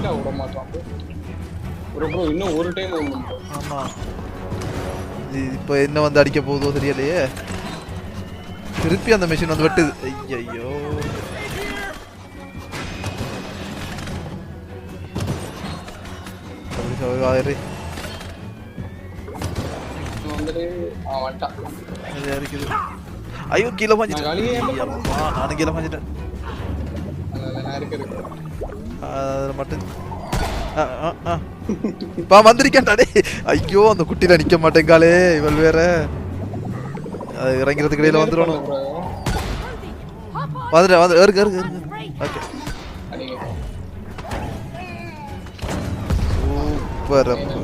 Speedo விட மாட்டான். Bro bro இன்னும் ஒரு டைம் ஆமா. இது இப்போ என்ன வந்து அடிக்க போகுதோ தெரியலையே. திருப்பி அந்த மிஷின் வந்து வெட்டுது. ஐயோ இருக்குது ஐயோ கீழே பாஞ்சிட்டேன். நானும் கீழே பாஞ்சிட்டேன். அதில் மட்டும் பா வந்திருக்கேன்டாடே ஐயோ அந்த குட்டியில் நிக்க மாட்டேங்காலே இவள் வேற. அது இறங்கிறதுக்கு இடையில வந்துடணும் வந்துடு வந்து இருக்கு இருக்கு ஓகே சூப்பர் அப்போ